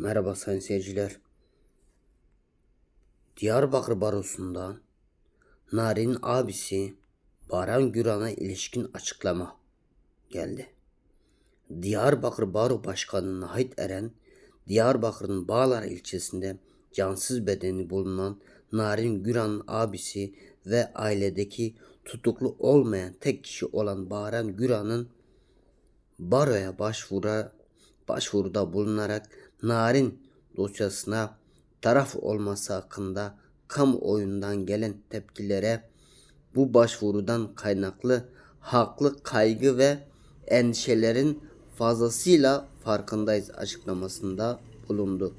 Merhaba sayın seyirciler. Diyarbakır Barosu'ndan Narin abisi Baran Güran'a ilişkin açıklama geldi. Diyarbakır Baro Başkanı Nahit Eren, Diyarbakır'ın Bağlar ilçesinde cansız bedeni bulunan Narin Güran'ın abisi ve ailedeki tutuklu olmayan tek kişi olan Baran Güran'ın baroya başvura başvuruda bulunarak Narin dosyasına taraf olması hakkında kamuoyundan gelen tepkilere bu başvurudan kaynaklı haklı kaygı ve endişelerin fazlasıyla farkındayız açıklamasında bulundu.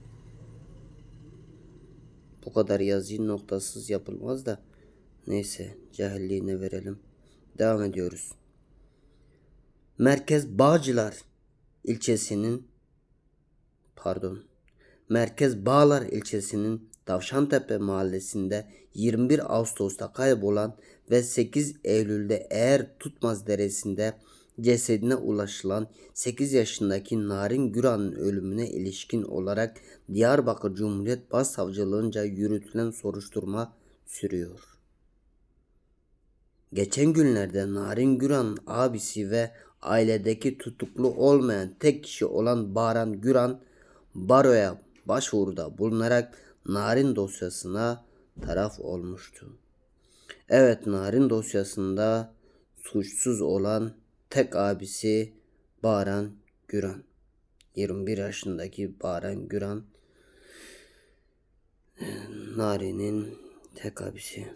Bu kadar yazıyı noktasız yapılmaz da neyse cahilliğine verelim. Devam ediyoruz. Merkez Bağcılar ilçesinin pardon Merkez Bağlar ilçesinin Tavşantepe mahallesinde 21 Ağustos'ta kaybolan ve 8 Eylül'de eğer tutmaz deresinde cesedine ulaşılan 8 yaşındaki Narin Güran'ın ölümüne ilişkin olarak Diyarbakır Cumhuriyet Başsavcılığınca yürütülen soruşturma sürüyor. Geçen günlerde Narin Güran'ın abisi ve ailedeki tutuklu olmayan tek kişi olan Baran Güran baroya başvuruda bulunarak Narin dosyasına taraf olmuştu. Evet Narin dosyasında suçsuz olan tek abisi Baran Güran. 21 yaşındaki Baran Güran Narin'in tek abisi.